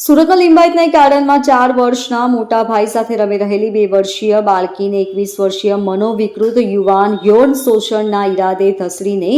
સુરતના લિંબાયતના એક ગાર્ડનમાં ચાર વર્ષના મોટા ભાઈ સાથે રમી રહેલી બે વર્ષીય બાળકીને એકવીસ વર્ષીય મનોવિકૃત યુવાન યૌન શોષણના ઈરાદે ધસડીને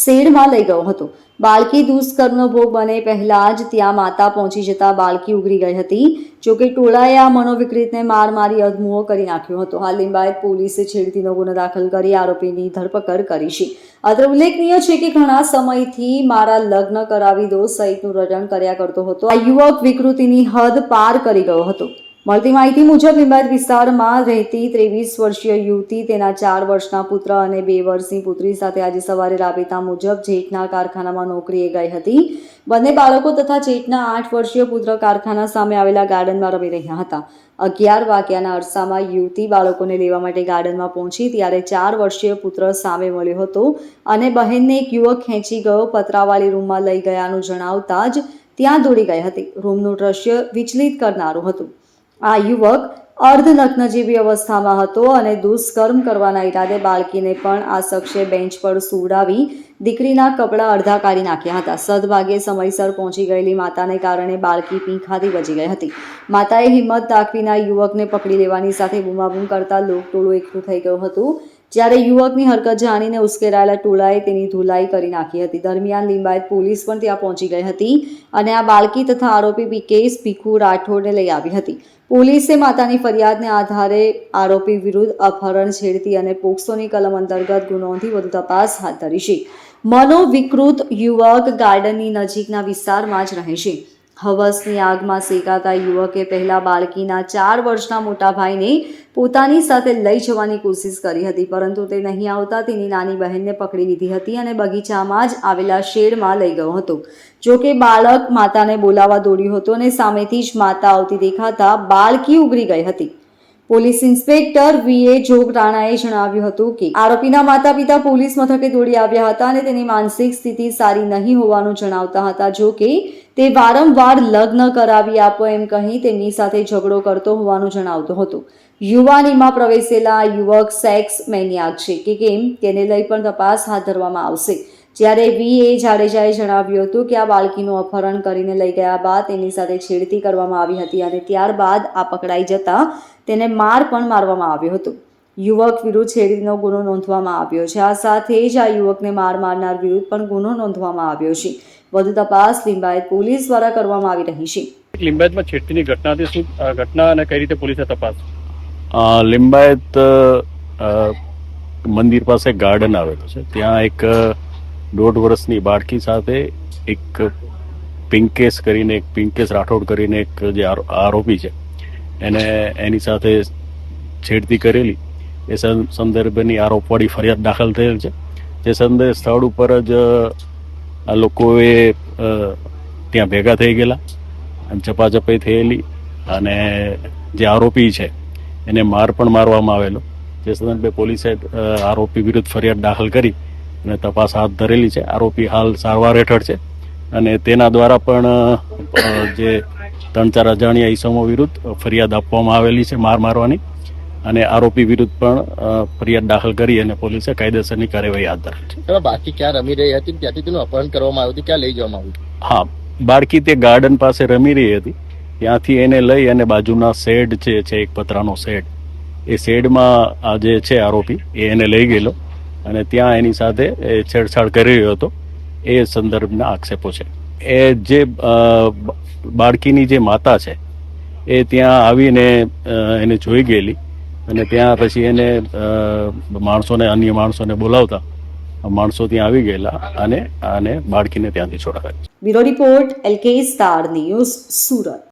શેરમાં લઈ ગયો હતો. બાળકી દુષ્કર્મનો ભોગ બને પહેલાં જ ત્યાં માતા પહોંચી જતા બાળકી ઉગરી ગઈ હતી. જોકે ટોળાએ આ મનોવિકૃતને માર મારી અધમુઓ કરી નાખ્યો હતો. હાલ લિંબાયત પોલીસે છેડતીનો ગુનો દાખલ કરી આરોપીની ધરપકડ કરી છે. અત્રે ઉલ્લેખનીય છે કે ઘણા સમયથી મારા લગ્ન કરાવી દો, સહિતનું રટણ કર્યા કરતો હતો. આ યુવક વિકૃતિની હદ પાર કરી ગયો હતો. મળતી માહિતી મુજબ લીંબાયત વિસ્તારમાં રહેતી ત્રેવીસ વર્ષીય યુવતી, તેના ચાર વર્ષના પુત્ર અને બે વર્ષની પુત્રી સાથે આજે સવારે રાબેતા મુજબ જેઠના કારખાનામાં નોકરીએ ગઈ હતી. બંને બાળકો તથા જેઠના આઠ વર્ષીય પુત્ર કારખાના સામે આવેલા ગાર્ડનમાં રમી રહ્યા હતા. અગિયાર વાગ્યાના અરસામાં યુવતી બાળકોને લેવા માટે ગાર્ડનમાં પહોંચી ત્યારે ચાર વર્ષીય પુત્ર સામે મળ્યો હતો અને બહેનને એક યુવક ખેંચી ગયો, પતરાવાળી રૂમમાં લઈ ગયાનું જણાવતા જ ત્યાં દોડી ગઈ હતી. રૂમનું દ્રશ્ય વિચલિત કરનારું હતું. આ યુવક અર્ધનગ્ન જેવી અવસ્થામાં હતો અને દુષ્કર્મ કરવાના ઈરાદે બાળકીને પણ આ શખ્સે બેન્ચ પર સુવડાવી દીકરીના કપડાં અડધા કાઢી નાખ્યા હતા. સદભાગે સમયસર પહોંચી ગયેલી માતાને કારણે બાળકી પીંખાથી બચી ગઈ હતી. માતાએ હિંમત દાખવીના યુવકને પકડી લેવાની સાથે બૂમાબૂમ કરતા લોકટોળું એકઠું થઈ ગયું હતું. જ્યારે યુવકની હરકત જાણીને ઉશ્કેરાયેલા ટોળાએ તેની ધુલાઈ કરી નાખી હતી. દરમિયાન લિંબાયત પોલીસ પણ ત્યાં પહોંચી ગઈ હતી અને આ બાળકી તથા આરોપી પીકેશ ભીખુ રાઠોડને લઈ આવી હતી. પોલીસે માતાની ફરિયાદને આધારે આરોપી વિરુદ્ધ અપહરણ છેડતી અને પોક્સોની કલમ અંતર્ગત ગુનો નોંધી વધુ તપાસ હાથ ધરી છે. મનોવિકૃત યુવક ગાર્ડનની નજીકના વિસ્તારમાં જ રહે છે. હવસની આગમાં શેકાતા યુવકે પહેલા બાળકીના ચાર વર્ષના મોટા ભાઈને પોતાની સાથે લઈ જવાની કોશિશ કરી હતી, પરંતુ તે નહીં આવતા તેની નાની બહેનને પકડી લીધી હતી અને બગીચામાં જ આવેલા શેડમાં લઈ ગયો હતો. જો કે બાળક માતાને બોલાવા દોડ્યું હતું અને સામેથી જ માતા આવતી દેખાતા બાળકી ઉગરી ગઈ હતી. પોલીસ ઇન્સ્પેક્ટર વીએ જોગ રાણાએ જણાવ્યું હતું કે આરોપીના માતા પિતા પોલીસ મથકે દોડી આવ્યા હતા અને તેની માનસિક સ્થિતિ સારી નહીં હોવાનું જણાવતા હતા. જો કે તે વારંવાર લગ્ન કરાવી આપો એમ કહી તેમની સાથે ઝઘડો કરતો હોવાનું જણાવતો હતો. યુવાનીમાં પ્રવેશેલા યુવક સેક્સ મેનિયાક છે કે કેમ તેને લઈ પણ તપાસ હાથ ધરવામાં આવશે. જ્યારે વી એ જાડેજાએ જણાવ્યું હતું કે આ બાળકીનું અપહરણ કરીને લઈ ગયા બાદ તેની સાથે છેડતી કરવામાં આવી હતી અને ત્યારબાદ આ પકડાઈ જતા તેને માર પણ મારવામાં આવ્યો હતો. યુવક વિરુદ્ધ છેડતીનો ગુનો નોંધવામાં આવ્યો છે. આ સાથે જ આ યુવકને માર મારનાર વિરુદ્ધ પણ ગુનો નોંધવામાં આવ્યો છે. વધુ તપાસ લિંબાયત પોલીસ દ્વારા કરવામાં આવી રહી છે. લિંબાયતમાં છેડતીની ઘટનાથી શું ઘટના અને કઈ રીતે પોલીસે તપાસ? લિંબાયત મંદિર પાસે ગાર્ડન આવેલું છે. ત્યાં એક દોઢ વર્ષની બાળકી સાથે એક પિંકેશ કરીને, એક પિંકેશ રાઠોડ કરીને એક જે આરો- આરોપી છે. એને એની સાથે છેડતી કરેલી. એ સંદર્ભની આરોપવાળી ફરિયાદ દાખલ થયેલ છે. જે સંદર્ભે સ્થળ ઉપર જ આ લોકોએ ત્યાં ભેગા થઈ ગયેલા. અને ચપાચપાઈ થયેલી અને જે આરોપી છે, એને માર પણ મારવામાં આવેલો. જે સંદર્ભે પોલીસે આરોપી વિરુદ્ધ ફરિયાદ દાખલ કરી. અને તપાસ હાથ ધરેલી છે. આરોપી હાલ સારવાર હેઠળ છે અને તેના દ્વારા પણ જે ત્રણ ચાર અજાણ્યા ઈસમો વિરુદ્ધ ફરિયાદ આપવામાં આવેલી છે માર મારવાની અને આરોપી વિરુદ્ધ પણ ફરિયાદ દાખલ કરી અને પોલીસે કાયદેસરની કાર્યવાહી હાથ ધરી છે. બાકી ક્યાં રમી રહી હતી ત્યાંથી તેનું અપહરણ કરવામાં આવ્યું હતું ક્યાં લઈ જવામાં આવ્યું હા બાળકી તે ગાર્ડન પાસે રમી રહી હતી. ત્યાંથી એને લઈ અને બાજુના શેડ જે છે એક પતરાનો શેડ એ શેડમાં આ જે છે આરોપી એ એને લઈ ગયેલો. અને ત્યાં એની સાથે છેડછાડ કરી રહ્યો હતો. એ સંદર્ભના આક્ષેપો છે. એ જે બાળકીની જે માતા છે, એ ત્યાં આવીને એને જોઈ ગયેલી અને ત્યાં પછી એને માણસોને, અન્ય માણસોને બોલાવતા, માણસો ત્યાં આવી ગયેલા અને આને બાળકીને ત્યાંથી છોડાવી bureau report, LK star news, Surat.